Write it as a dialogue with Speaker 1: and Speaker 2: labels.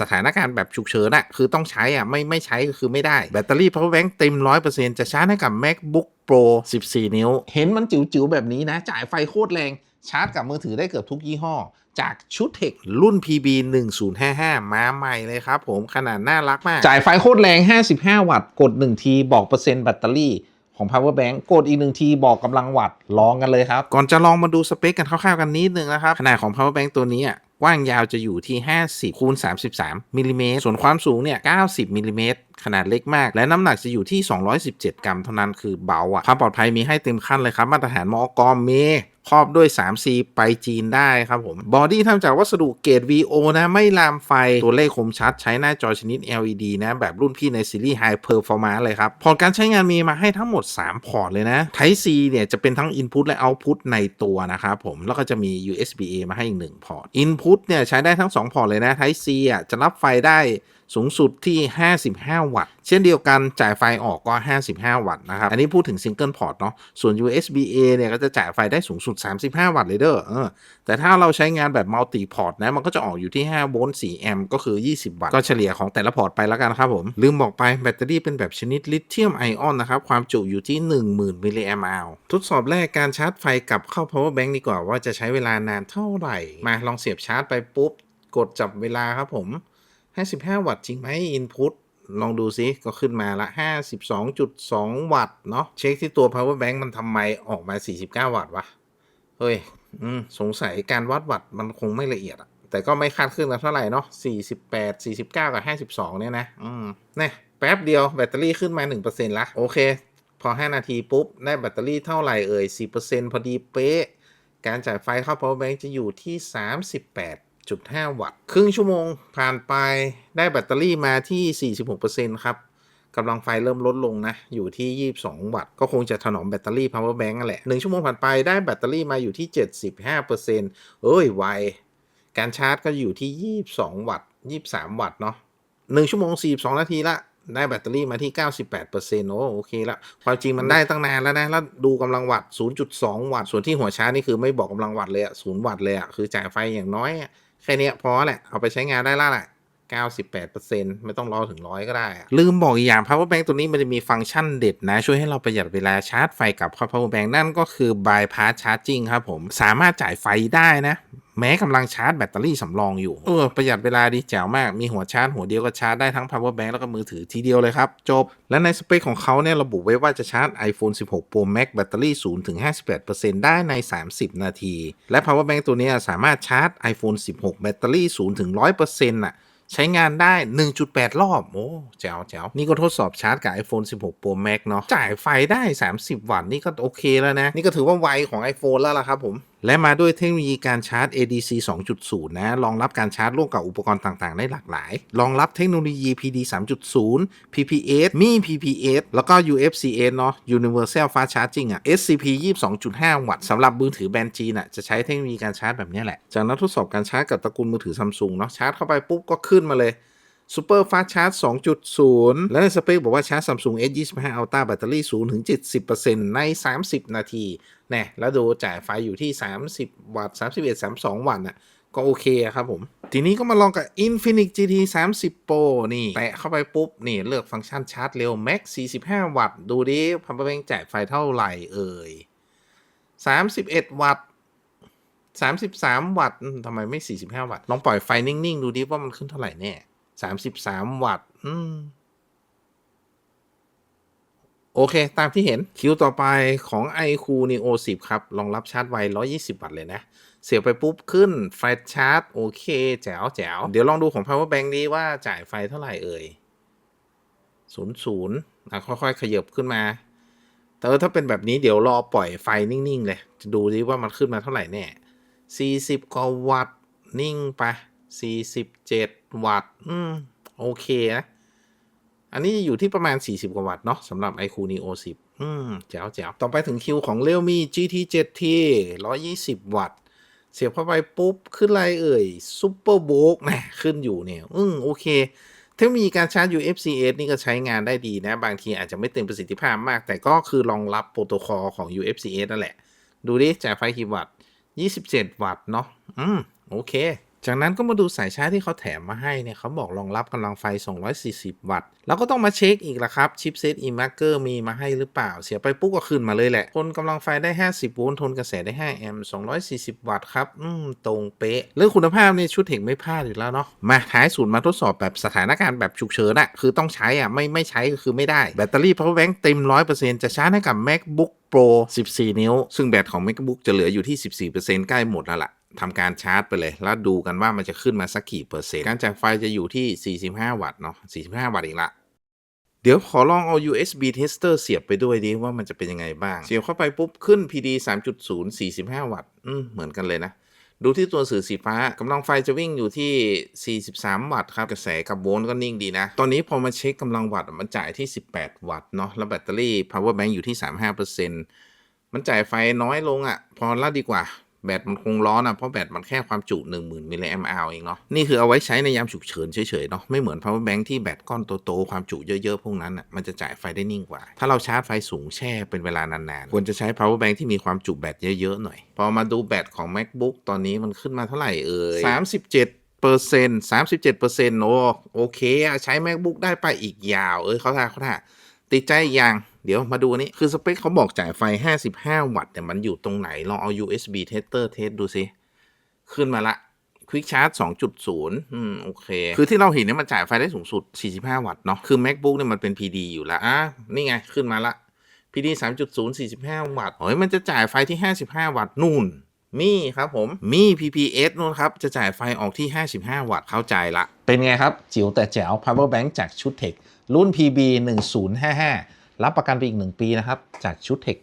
Speaker 1: สถานการณ์แบบฉุกเฉินอะคือต้องใช้อะไม่ไม่ใช้ก็คือไม่ได้ แบตเตอรี่ power bank เต็ม 100%จะชาร์จให้กับ macbook pro 14 นิ้ว เห็นมันจิ๋วๆแบบนี้นะ จ่ายไฟโคตรแรงชาร์จกับมือถือได้เกือบทุกยี่ห้อ จากชุดเทครุ่น PB 1055มาใหม่เลยครับผมขนาดน่ารักมาก จ่ายไฟโคตรแรง 55 วัตต์ กด 1 ทีบอกเปอร์เซ็นต์แบตเตอรี่ของ power bank กดอีกหนึ่งทีบอกกำลังวัตต์ลองกันเลยครับ ก่อนจะลองมาดูสเปคกันคร่าวๆกันนิดนึงนะครับ ขนาดของ power bank ตัวนี้อะ กว้างยาวจะอยู่ที่ 50คูณ33มิลลิเมตรส่วนความสูงเนี่ย90มิลลิเมตร ขนาดเล็กมาก และน้ำหนักจะอยู่ที่ 217 กรัมเท่านั้นคือเบาอะความปลอดภัยมีให้เต็มขั้นเลยครับ มาตรฐานมอกเมครอบด้วย 3C ไปจีนได้ครับผม บอดี้ทำจากวัสดุเกรด VO นะ ไม่ลามไฟ ตัวเลขคมชัด ใช้หน้าจอชนิด LED นะ แบบรุ่นพี่ในซีรีส์ High Performance เลยครับ พอร์ตการใช้งานมีมาให้ทั้งหมด 3 พอร์ตเลยนะ Type C เนี่ย จะเป็นทั้ง Input และ Output ในตัวนะครับผม แล้วก็จะมี USB A มาให้อีก 1 พอร์ต Input เนี่ย ใช้ได้ทั้ง 2 พอร์ตเลยนะ Type C อะจะรับไฟได้ สูงสุดที่ 55 วัตต์ เช่นเดียวกันจ่ายไฟออกก็ 55 วัตต์นะครับ อันนี้พูดถึงซิงเกิลพอร์ตเนาะ ส่วน USB A เนี่ยก็จะจ่ายไฟได้สูงสุด 35 วัตต์เลยเด้อเออแต่ถ้าเราใช้งานแบบมัลติพอร์ตนะ มันก็จะออกอยู่ที่ 5 โวลต์ 4 แอมป์ ก็คือ 20 วัตต์ ก็เฉลี่ยของแต่ละพอร์ตไปแล้วกันครับผม ลืมบอกไปแบตเตอรี่เป็นแบบชนิดลิเธียมไอออนนะครับ ความจุอยู่ที่ 10,000 มิลลิแอมป์อทดสอบแรกการชาร์จไฟกลับเข้า power bank ดีกว่าว่าจะใช้เวลานานเท่าไหร่ มาลองเสียบชาร์จไปปุ๊บกดจับเวลาครับผม 55 วัตต์จริงไหม input ลองดูซิก็ขึ้นมาละ 52.2 วัตต์เนาะเช็คที่ตัว power bank มันทำไมออกมา 49 วัตต์วะ เฮ้ยสงสัยการวัดวัตต์มันคงไม่ละเอียดอะแต่ก็ไม่คาดขึ้นกันเท่าไหร่เนาะ48 49 กับ 52 เนี่ยนะ อืมเนี่ยแป๊บเดียวแบตเตอรี่ขึ้นมา 1%ละ โอเค พอ 5 นาทีปุ๊บ ได้แบตเตอรี่เท่าไหร่เอ่ย4%พอดีเป๊ะ การจ่ายไฟเข้า power bank จะอยู่ที่ 38 5 วัตต์ ครึ่งชั่วโมงผ่านไปได้แบตเตอรี่มาที่ 46%ครับกำลังไฟเริ่มลดลงนะ อยู่ที่ 22 วัตต์ ก็คงจะถนอมแบตเตอรี่ power bank นั่นแหละ 1 ชั่วโมงผ่านไปได้แบตเตอรี่มาอยู่ที่ 75%เอ้ย ไว การชาร์จก็อยู่ที่ 22 วัตต์ 23 วัตต์เนาะ 1 ชั่วโมง 42 นาทีละ ได้แบตเตอรี่มาที่ 98%โอ้โอเคละ ความจริงมันได้ตั้งนานแล้วนะ แล้วดูกำลังวัตต์ 0.2 วัตต์ ส่วนที่หัวชาร์จนี่คือไม่บอกกำลังวัตต์เลยอะ0วัตต์เลยอะคือจ่ายไฟอย่างน้อยอะ แค่นี้พอแหละ เอาไปใช้งานได้แล้วแหละ 98%ไม่ต้องรอถึงร้อยก็ได้อะลืมบอกอีกอย่าง power bank ตัวนี้มันจะมีฟังก์ชันเด็ดนะ ช่วยให้เราประหยัดเวลาชาร์จไฟกับเข้า power bank นั่นก็คือ bypass charging ครับผม สามารถจ่ายไฟได้นะ แม้กำลังชาร์จแบตเตอรี่สำรองอยู่ เออ ประหยัดเวลาดีแจ๋วมาก มีหัวชาร์จหัวเดียวก็ชาร์จได้ทั้ง power bank แล้วก็มือถือทีเดียวเลยครับ จบ และในสเปคของเขาเนี่ยระบุไว้ว่าจะชาร์จ iPhone 16 Pro Max แบตเตอรี่0ถึง58%ได้ใน 30 นาที และ power bank ตัวเนี้ยสามารถชาร์จ iPhone 16 แบตเตอรี่0ถึง100%น่ะ ใช้งานได้ 1.8 รอบ โอ้แจ๋วแจ๋วนี่ก็ทดสอบชาร์จกับ iPhone 16 Pro Max เนาะจ่ายไฟได้ 30 วัตต์นี่ก็โอเคแล้วนะ นี่ก็ถือว่าไวของ iPhone แล้วล่ะครับผม และมาด้วยเทคโนโลยีการชาร์จ ADC 2.0 นะ รองรับการชาร์จร่วมกับอุปกรณ์ต่างๆ ได้หลากหลาย รองรับเทคโนโลยี PD 3.0 PPS มี PPS แล้วก็ UFCS เนาะ Universal Fast Charging อะ SCP 22.5 วัตต์สำหรับมือถือแบรนด์จีนอะจะใช้เทคโนโลยีการชาร์จแบบนี้แหละ จากนั้นทดสอบการชาร์จกับตระกูลมือถือซัมซุงเนาะ ชาร์จเข้าไปปุ๊บก็ขึ้นมาเลย Super Fast Charge 2.0 และในสเปคบอกว่าชาร์จ Samsung S25 Ultra แบตเตอรี่ 0 ถึง 70%ใน 30 นาที น่แล้วดูจ่ายไฟอยู่ที่ 30 วัตต์31 32 วัตต์น่ะก็โอเคครับผม ทีนี้ก็มาลองกับ Infinix GT 30 Pro นี่ แตะเข้าไปปุ๊บ นี่เลือกฟังก์ชันชาร์จเร็ว Max 45 วัตต์ ดูดิพัมเปอร์แบงจ่ายไฟเท่าไหร่เอ่ย 31 วัตต์ 33 วัตต์ทำไมไม่ 45 วัตต์ ลองปล่อยไฟนิ่ง ๆ ดูดิว่ามันขึ้นเท่าไหร่แน่33 วัตต์ อืม โอเค ตามที่เห็นคิวต่อไปของ iQOO Neo 10 ครับรองรับชาร์จไว 120 วัตต์เลยนะ เสียบไปปุ๊บขึ้นไฟชาร์จ โอเค แจ๋วแจ๋วเดี๋ยวลองดูของ power bank นี้ว่าจ่ายไฟเท่าไหร่เอ่ย00อะค่อยๆ ขยับขึ้นมา แต่ถ้าเป็นแบบนี้เดี๋ยวรอปล่อยไฟนิ่ง ๆ เลย จะดูดิว่ามันขึ้นมาเท่าไหร่แน่40 กว่าวัตต์ นิ่งไป47 วัตต์ อืม โอเคนะ อันนี้อยู่ที่ประมาณ 40 กว่าวัตต์เนาะสำหรับ iQOO Neo 10อืมแจ๋วแจ๋วต่อไปถึงคิวของ Realme GT 7T 120 วัตต์ เสียบเข้าไปปุ๊บ ขึ้นไรเอ่ย Super b o o k นะขึ้นอยู่เนี่ยอืมโอเค เทคโนโลยีการชาร์จ UFC-S นี่ก็ใช้งานได้ดีนะ บางทีอาจจะไม่เต็มประสิทธิภาพมาก แต่ก็คือรองรับโปรโตคอลของ UFC-S นั่นแหละ ดูดิจ่ายไฟกี่วัตต์27 วัตต์เนาะอืมโอเค จากนั้นก็มาดูสายชาร์จที่เขาแถมมาให้เนี่ยเขาบอกรองรับกำลังไฟ 240 วัตต์ แล้วก็ต้องมาเช็คอีกละครับ ชิปเซต eMarker มีมาให้หรือเปล่า เสียไปปุ๊บก็ขึ้นมาเลยแหละ ทนกำลังไฟได้ 50 โวลต์ ทนกระแสได้ 5 แอมป์ 240 วัตต์ครับ อืม ตรงเป๊ะ เรื่องคุณภาพเนี่ยชุดเทคไม่พลาดอยู่แล้วเนาะ มาท้ายศูนย์มาทดสอบแบบสถานการณ์แบบฉุกเฉินอะคือต้องใช้อะไม่ไม่ใช้ก็คือไม่ได้ แบตเตอรี่ power bank เต็ม 100%จะชาร์จให้กับ macbook pro 14 นิ้ว ซึ่งแบตของ macbook จะเหลืออยู่ที่ 14%ใกล้หมดแล้วล่ะ ทำการชาร์จไปเลย แล้วดูกันว่ามันจะขึ้นมาสักกี่เปอร์เซ็นต์การจ่ายไฟจะอยู่ที่ 45 วัตต์เนาะ45 วัตต์อีกละเดี๋ยวขอลองเอา USB tester เสียบไปด้วยดิว่ามันจะเป็นยังไงบ้าง เสียบเข้าไปปุ๊บขึ้น PD 3.0 45 วัตต์อืมเหมือนกันเลยนะ ดูที่ตัวสื่อสีฟ้ากำลังไฟจะวิ่งอยู่ที่ 43 วัตต์ครับ กระแสกับโวลต์ก็นิ่งดีนะ ตอนนี้พอมาเช็คกำลังวัตต์มันจ่ายที่ 18 วัตต์เนาะแล้วแบตเตอรี่ power bank อยู่ที่ 35%มันจ่ายไฟน้อยลงอะ่ะ พอละดีกว่า แบตมันคงร้อนอะเพราะแบตมันแค่ความจุ 10,000มิลลิแอมป์เองเนาะนี่คือเอาไว้ใช้ในยามฉุกเฉินเฉยๆเนาะไม่เหมือน power bank ที่แบตก้อนโตๆความจุเยอะๆ พวกนั้นอะมันจะจ่ายไฟได้นิ่งกว่า ถ้าเราชาร์จไฟสูงแช่เป็นเวลานานๆ ควรจะใช้ power bank ที่มีความจุแบตเยอะๆหน่อย พอมาดูแบตของ macbook ตอนนี้มันขึ้นมาเท่าไหร่เอ่ย37เปอร์เซ็นต์สามสิบเจ็ดเปอร์เซ็นต์โอโอเคอะใช้ macbook ได้ไปอีกยาว เอ้ยเขาท่าเขาท่า ติดใจอีกอย่าง เดี๋ยวมาดูอันนี้ คือสเปคเขาบอกจ่ายไฟ 55 วัตต์แต่มันอยู่ตรงไหน ลองเอา USB tester เทสดูสิขึ้นมาละ Quick Charge 2.0 อืม โอเค คือที่เราเห็นเนี่ยมันจ่ายไฟได้สูงสุด 45 วัตต์เนาะ คือ MacBook เนี่ยมันเป็น PD อยู่แล้วอะนี่ไง ขึ้นมาละ PD 3.0 45 วัตต์โอ้ยมันจะจ่ายไฟที่ 55 วัตต์นู่น มีครับผม มี PPS นู่นครับ จะจ่ายไฟออกที่ 55 วัตต์เข้าใจละ เป็นไงครับ จิ๋วแต่แจ๋ว Power Bank จากชุดเทค รุ่น PB 1055รับประกันไปอีก 1 ปีนะครับ จากชุดเทค